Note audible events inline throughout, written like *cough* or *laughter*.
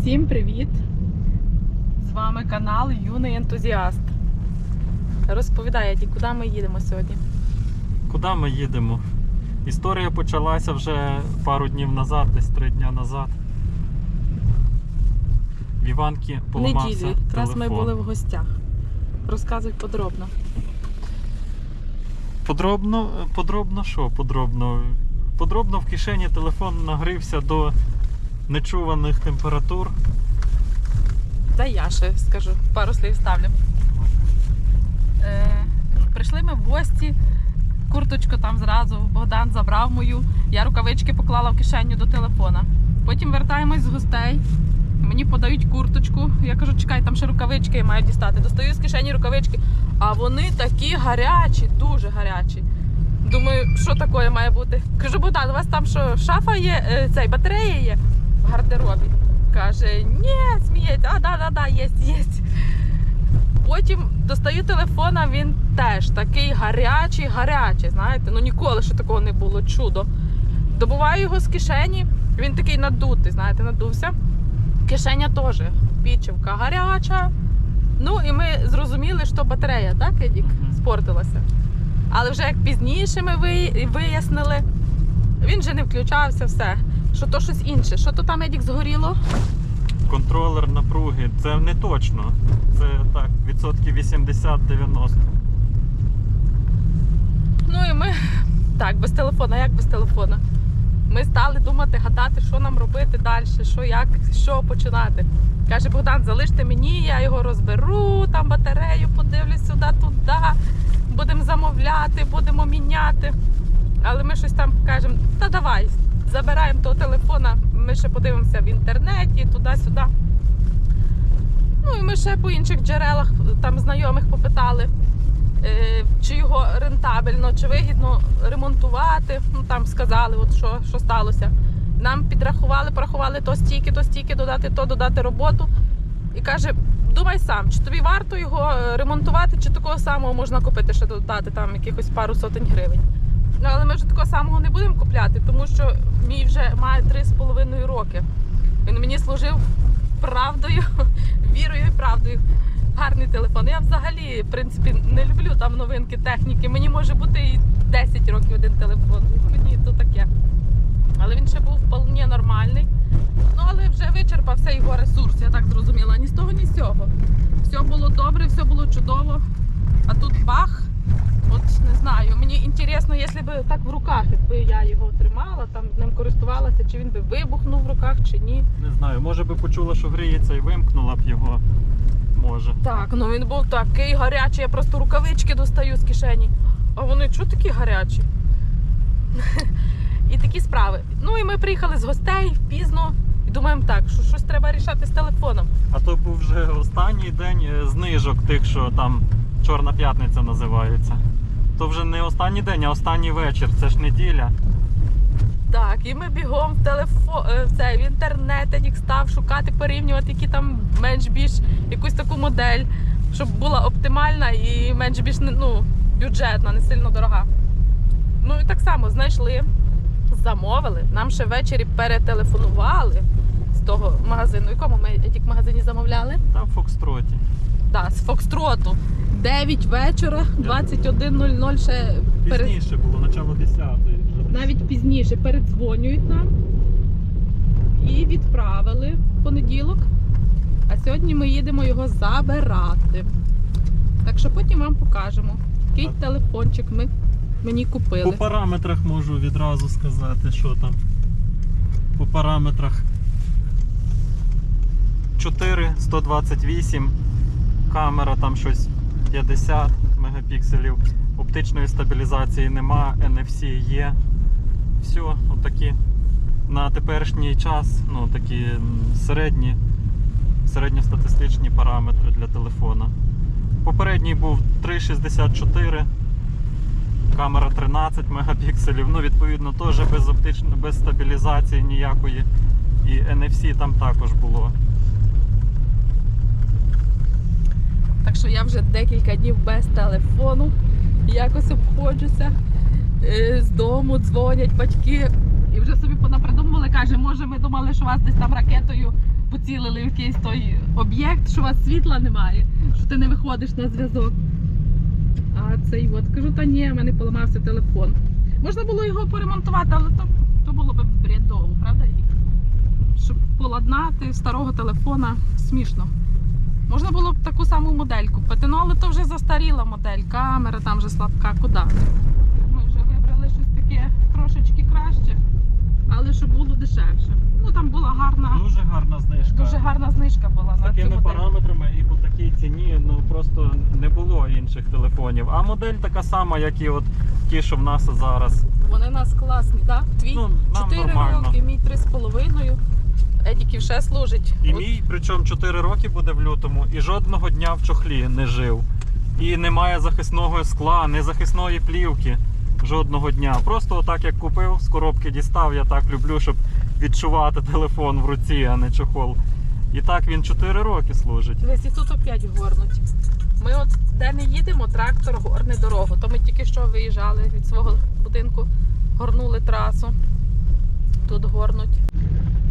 Всім привіт! З вами канал Юний Ентузіаст. Розповідає, куди ми їдемо сьогодні? Куди ми їдемо? Історія почалася вже пару днів назад, десь три дні назад. В Іванки поламався неділю. Якраз ми були в гостях. Розказуй подробно. Подробно, подробно що? Подробно? Подробно в кишені телефон нагрівся до нечуваних температур. Та я ще скажу, пару слів ставлю. Е, прийшли ми в гості. Курточку там зразу Богдан забрав мою. Я рукавички поклала в кишеню до телефона. Потім вертаємось з гостей. Мені подають курточку. Я кажу, чекай, там ще рукавички я маю дістати. Достаю з кишені рукавички. А вони такі гарячі, дуже гарячі. Думаю, що таке має бути? Кажу, Богдан, у вас там що, шафа є, е, цей батарея є в гардеробі. Каже, ні, сміється, а да, да, да, є, є. Потім достаю телефона, він теж такий гарячий, гарячий. Знаєте, ну ніколи ще такого не було чудо. Добуваю його з кишені, він такий надутий, знаєте, надувся. Кишеня теж пічивка гаряча. Ну і ми зрозуміли, що батарея, так, Едік, спортилася. Але вже як пізніше ми вияснили, він же не включався, все. Що то щось інше. Що то там Едік згоріло? Контролер напруги. Це не точно. Це так, відсотків 80-90. Ну і ми так, без телефона, як без телефона. Ми стали думати, гадати, що нам робити далі, що як, що починати. Каже Богдан, залиште мені, я його розберу, там батарею подивлюсь сюди, туди, будемо замовляти, будемо міняти. Але ми щось там кажемо, та давай, забираємо того телефона, ми ще подивимося в інтернеті, туди-сюди. Ну і ми ще по інших джерелах там знайомих попитали е, чи його рентабельно, чи вигідно ремонтувати. Ну там сказали, от що, що сталося. Нам підрахували, порахували то стільки, то стільки, додати то, додати роботу. І каже: думай сам, чи тобі варто його е, ремонтувати, чи такого самого можна купити, ще додати там якихось пару сотень гривень. Ну, але ми вже такого самого не будемо купляти, тому що мій вже має 3,5 роки. Він мені служив правдою, *laughs* вірою і правдою гарний телефон. Я взагалі, в принципі, не люблю там новинки техніки. Мені може бути і 10 років один телефон. Мені то таке. Але він ще був вполне нормальний. Ну, але вже вичерпався його ресурс, я так зрозуміла. Ні з того, ні з цього. Все було добре, все було чудово. А тут бах. От не знаю. Мені інтересно, якщо б так в руках, якби я його тримала, там ним користувалася, чи він би вибухнув в руках, чи ні. Не знаю, може би почула, що гріється і вимкнула б його. Може. Так, ну він був такий гарячий, я просто рукавички достаю з кишені. А вони чого такі гарячі? *laughs* І такі справи. Ну і ми приїхали з гостей пізно і думаємо так, що щось треба рішати з телефоном. А то був вже останній день е, знижок тих, що там Чорна п'ятниця називається. То вже не останній день, а останній вечір. Це ж неділя. Так, і ми бігом в телефон в цей в інтернет Едік став шукати, порівнювати, які там менш-більш якусь таку модель, щоб була оптимальна і менш-більш ну, бюджетна, не сильно дорога. Ну і так само знайшли, замовили. Нам ще ввечері перетелефонували з того магазину. В якому ми Едік магазині замовляли? Там в Фокстроті. Так, з Фокстроту. 9 вечора, 21.00 ще перед Пізніше було, начало 10-ї. навіть пізніше передзвонюють нам і відправили в понеділок. А сьогодні ми їдемо його забирати. Так що потім вам покажемо, який Так. телефончик ми мені По купили. параметрах можу відразу сказати, що там. По параметрах 4, 128, камера там щось 50 мегапікселів, оптичної стабілізації нема, NFC є. Все, отакі на теперішній час, ну такі середні, середньостатистичні параметри для телефона. Попередній був 3,64 камера 13 мегапікселів, ну відповідно теж без оптичної, без стабілізації ніякої. І NFC там також було. Так що я вже декілька днів без телефону. Якось обходжуся. Е, З дому дзвонять батьки і вже собі понапридумували, каже, може, ми думали, що вас десь там ракетою поцілили. в якийсь той об'єкт, що у вас світла немає, що ти не виходиш на зв'язок. А цей от кажу, та ні, в мене поламався телефон. Можна було його поремонтувати, але то, то було б бредово, правда? Щоб поладнати старого телефона смішно. Можна було б таку саму модель купити, ну але то вже застаріла модель, камера там вже слабка, куди? Ми вже вибрали щось таке трошечки краще, але щоб було дешевше. Ну там була гарна, Дуже гарна знижка. дуже гарна знижка була З на такими параметрами і по такій ціні ну просто не було інших телефонів. А модель така сама, як і от ті, що в нас зараз. Вони у нас класні, так? Твій Ну, нам 4 нормально. роки, мій 3,5. Едіків ще служить. І мій, причому 4 роки буде в лютому, і жодного дня в чохлі не жив. І немає захисного скла, не захисної плівки жодного дня. Просто отак як купив, з коробки дістав. Я так люблю, щоб відчувати телефон в руці, а не чохол. І так він 4 роки служить. Дивись, і тут опять горнуть. Ми от де не їдемо, трактор горне дорогу. То ми тільки що виїжджали від свого будинку, горнули трасу. Тут горнуть.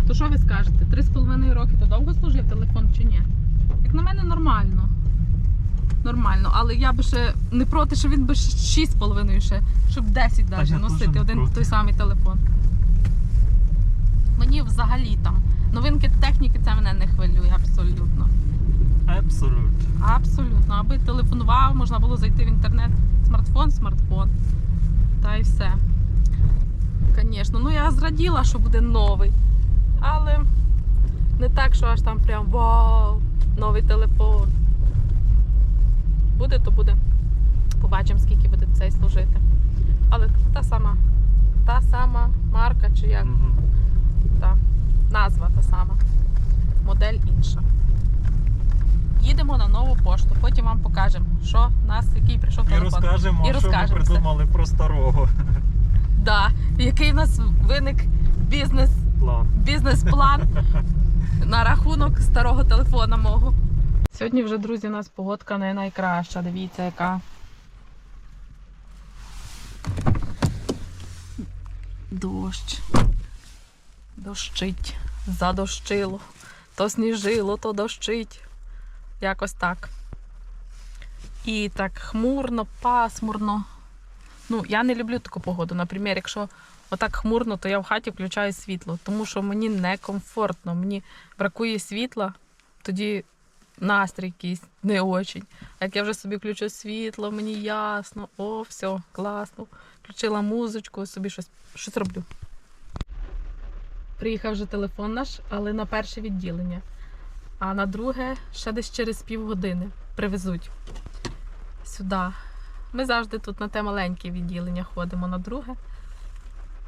То що ви скажете? Три з половиною роки то довго служив телефон чи ні? Як на мене, нормально. Нормально, але я би ще не проти, що він би ще шість з половиною ще, щоб 10 навіть носити один проти. той самий телефон. Мені взагалі там. Новинки техніки це мене не хвилює абсолютно. Абсолютно. Абсолютно. Аби телефонував, можна було зайти в інтернет. Смартфон, смартфон. Та й все. Звісно, ну я зраділа, що буде новий. Але не так, що аж там прям вау, новий телефон. Буде, то буде. Побачимо, скільки буде цей служити. Але та сама, та сама марка чи як Мгм. та назва та сама, модель інша. Їдемо на нову пошту, потім вам покажемо, що в нас який прийшов І розкажемо, І що ми розкажемо все. про старого Да, який в нас виник бізнес, план. бізнес-план *laughs* на рахунок старого телефона мого. Сьогодні вже, друзі, у нас погодка не найкраща. Дивіться, яка. Дощ. Дощить. Задощило. То сніжило, то дощить. Якось так. І так хмурно, пасмурно. Ну, я не люблю таку погоду. Наприклад, якщо отак хмурно, то я в хаті включаю світло, тому що мені некомфортно, мені бракує світла, тоді настрій якийсь не очень. А як я вже собі включу світло, мені ясно, о, все, класно. Включила музичку, собі щось, щось роблю. Приїхав вже телефон наш, але на перше відділення. А на друге ще десь через півгодини привезуть сюди. Ми завжди тут на те маленьке відділення ходимо на друге.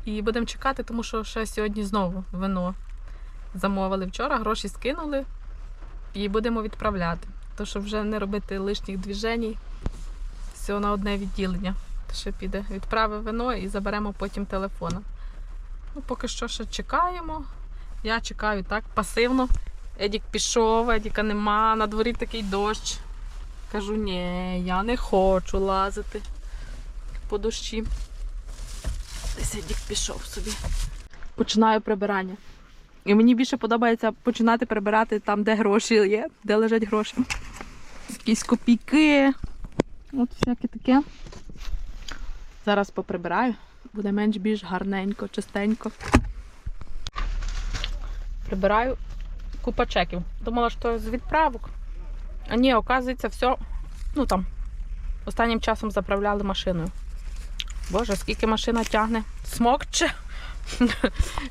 І будемо чекати, тому що ще сьогодні знову вино замовили вчора, гроші скинули і будемо відправляти. То щоб вже не робити лишніх движень, все на одне відділення. То ще піде, відправив вино і заберемо потім телефона. Ну, поки що ще чекаємо. Я чекаю так пасивно. Едік пішов, Едіка нема, на дворі такий дощ. Кажу, ні, я не хочу лазити по дощі. Десь Едік пішов собі. Починаю прибирання. І мені більше подобається починати прибирати там, де гроші є, де лежать гроші. Якісь копійки. От всяке таке. Зараз поприбираю. Буде менш більш гарненько, чистенько. Прибираю купа чеків. Думала, що з відправок. А ні, оказується, все. Ну там. Останнім часом заправляли машиною. Боже, скільки машина тягне. Смокче. *laughs*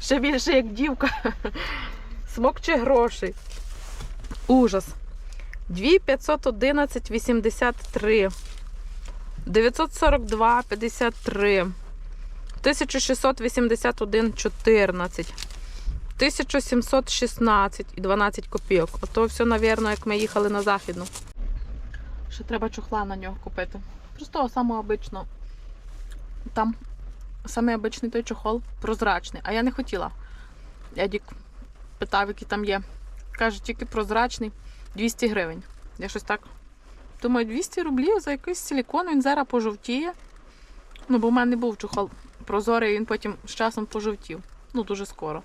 Ще більше як дівка. *laughs* Смокче грошей. Ужас. 2511,83. 942,53. 1681,14. 1716 і 12 копійок. Ото все, навірно, як ми їхали на західну. Ще треба чохла на нього купити. Простого самого обичного. Там самий обичний той чохол прозрачний. А я не хотіла. Едік питав, який там є. Каже, тільки прозрачний 200 гривень. Я щось так. Думаю, 200 рублів за якийсь силікон, він зараз пожовтіє. Ну, бо в мене був чохол прозорий, він потім з часом пожовтів. Ну, дуже скоро.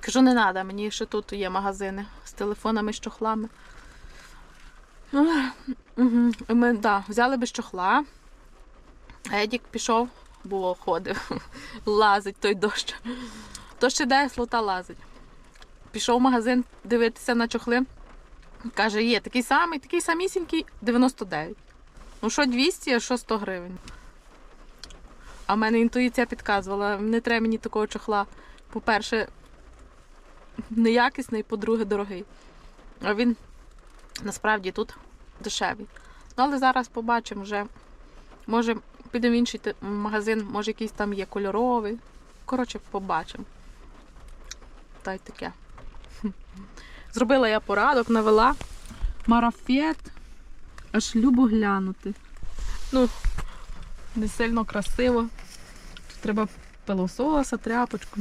Кажу, не треба, мені ще тут є магазини з телефонами, з чохлами. Ми да, взяли без чохла. Едік пішов, бо ходив, *laughs* лазить той дощ. Дощ іде, слота лазить. Пішов в магазин дивитися на чохли. Каже, є такий самий, такий самісінький 99. Ну що 200, а що 100 гривень. А в мене інтуїція підказувала, не треба мені такого чохла. По-перше, неякісний, по-друге, дорогий. А він насправді тут дешевий. Ну, але зараз побачимо вже. Може, підемо в інший магазин, може якийсь там є кольоровий. Коротше, побачимо. Та й таке. *laughs* Зробила я порадок, навела марафет. Аж любо глянути. Ну, не сильно красиво. Тут треба пилососа, тряпочку.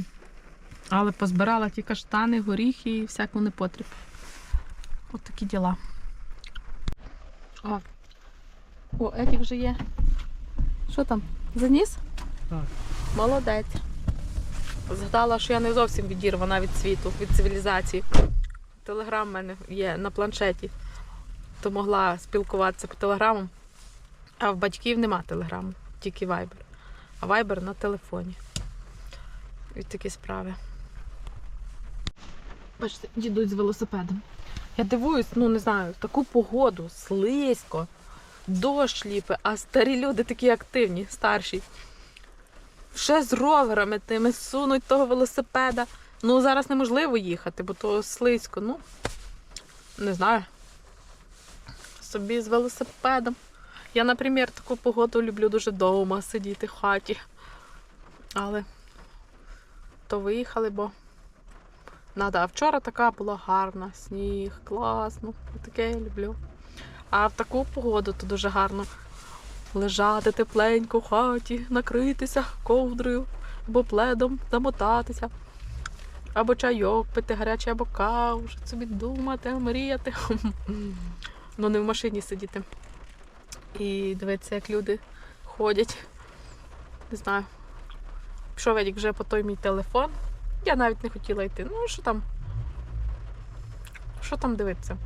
Але позбирала ті каштани, горіхи і всяку непотріб. От такі діла. О, О Етік вже є. Що там? Заніс? Так. Молодець. Згадала, що я не зовсім відірвана від світу, від цивілізації. Телеграм в мене є на планшеті, то могла спілкуватися по телеграму. А в батьків нема телеграму, тільки вайбер. А вайбер на телефоні. І такі справи. Бачите, дідуть з велосипедом. Я дивуюсь, ну не знаю, в таку погоду, слизько, дощ ліпе, а старі люди такі активні, старші. Ще з роверами тими сунуть того велосипеда. Ну, зараз неможливо їхати, бо то слизько. Ну, не знаю. Собі з велосипедом. Я, наприклад, таку погоду люблю дуже вдома сидіти в хаті. Але то виїхали, бо надо. А вчора така була гарна, сніг, класно. Таке я люблю. А в таку погоду то дуже гарно лежати тепленько в хаті, накритися ковдрою або пледом, замотатися. Або чайок пити гарячий, або каву, щось собі думати, мріяти. *laughs* Ну, не в машині сидіти. І дивитися, як люди ходять. Не знаю. Пішов Едік вже по той мій телефон. Я навіть не хотіла йти. Ну, що там? Що там дивитися?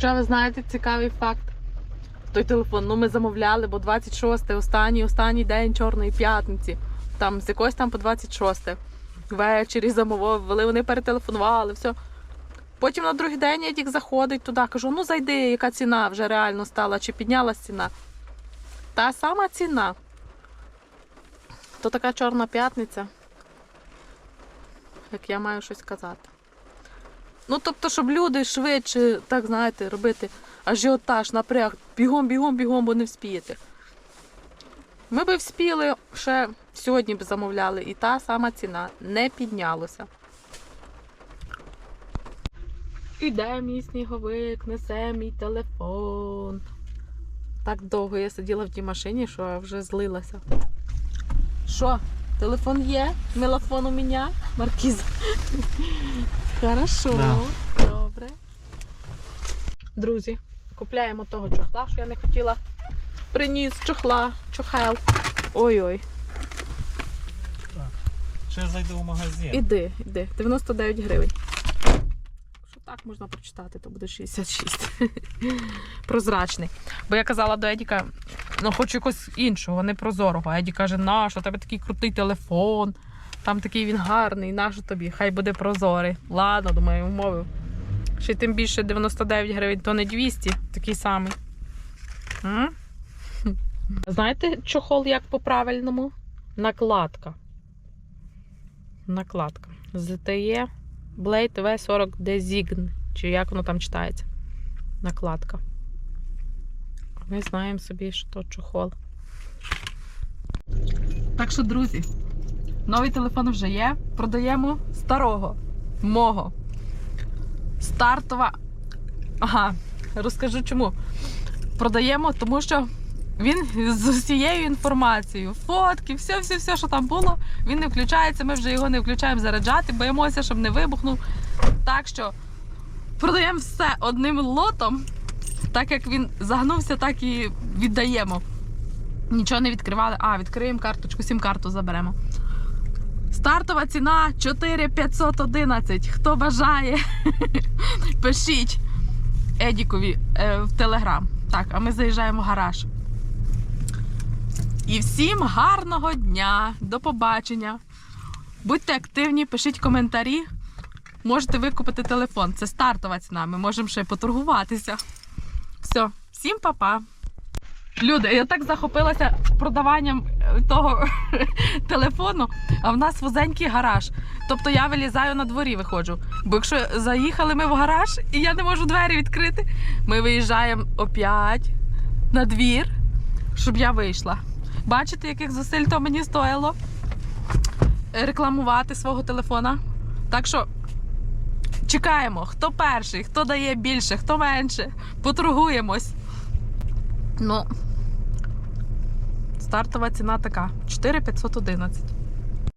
Хоча ви знаєте цікавий факт. Той телефон, ну ми замовляли, бо 26 останній, останній день Чорної п'ятниці. Там з якось там по 26. Ввечері замовили, вони перетелефонували, все. Потім на другий день я тільки заходить туди, кажу, ну зайди, яка ціна вже реально стала, чи піднялась ціна. Та сама ціна. То така чорна п'ятниця. Як я маю щось казати. Ну, тобто, щоб люди швидше, так знаєте, робити ажіотаж, напряг, бігом, бігом, бігом, бо не вспієте. Ми би вспіли, ще сьогодні б замовляли, і та сама ціна не піднялася. Іде мій сніговик, несе мій телефон. Так довго я сиділа в тій машині, що вже злилася. Що? Телефон є? Мелафон у мене? Маркіз. Хорошо. Да. Добре. Друзі, купляємо того чохла, що я не хотіла. Приніс чохла, чохел. Ой-ой. Ще зайду в магазин. Іди, іди. 99 гривень. Що так можна прочитати, то буде 66. *laughs* Прозрачний. Бо я казала до Едіка, ну хочу якогось іншого, не прозорого. А Еді каже, на що у тебе такий крутий телефон, там такий він гарний, нащо тобі? Хай буде прозорий. Ладно, думаю, умовив. Ще тим більше 99 гривень, то не 200, такий самий. М? *laughs* Знаєте, чохол як по-правильному? Накладка. Накладка. ZTE Blade V40 Design. Чи як воно там читається? Накладка. Ми знаємо собі, що то чохол. Так що, друзі, новий телефон вже є. Продаємо старого, мого. Стартова. Ага, розкажу чому. Продаємо, тому що він з усією інформацією, фотки, все, все, все, що там було, він не включається. Ми вже його не включаємо заряджати, боїмося, щоб не вибухнув. Так що Продаємо все одним лотом. Так як він загнувся, так і віддаємо. Нічого не відкривали. А, відкриємо карточку, сім-карту заберемо. Стартова ціна 4511. Хто бажає, *laughs* пишіть Едікові е, в Телеграм. Так, а ми заїжджаємо в гараж. І всім гарного дня! До побачення! Будьте активні, пишіть коментарі. Можете викупити телефон. Це стартова ціна. Ми можемо ще поторгуватися. Все, всім па-па! Люди, я так захопилася продаванням е, того *laughs* телефону, а в нас вузенький гараж. Тобто я вилізаю на дворі, виходжу. Бо якщо заїхали ми в гараж і я не можу двері відкрити, ми виїжджаємо опять на двір, щоб я вийшла. Бачите, яких зусиль то мені стоїло рекламувати свого телефона. Так що чекаємо, хто перший, хто дає більше, хто менше. Поторгуємось. Ну, стартова ціна така: 4511.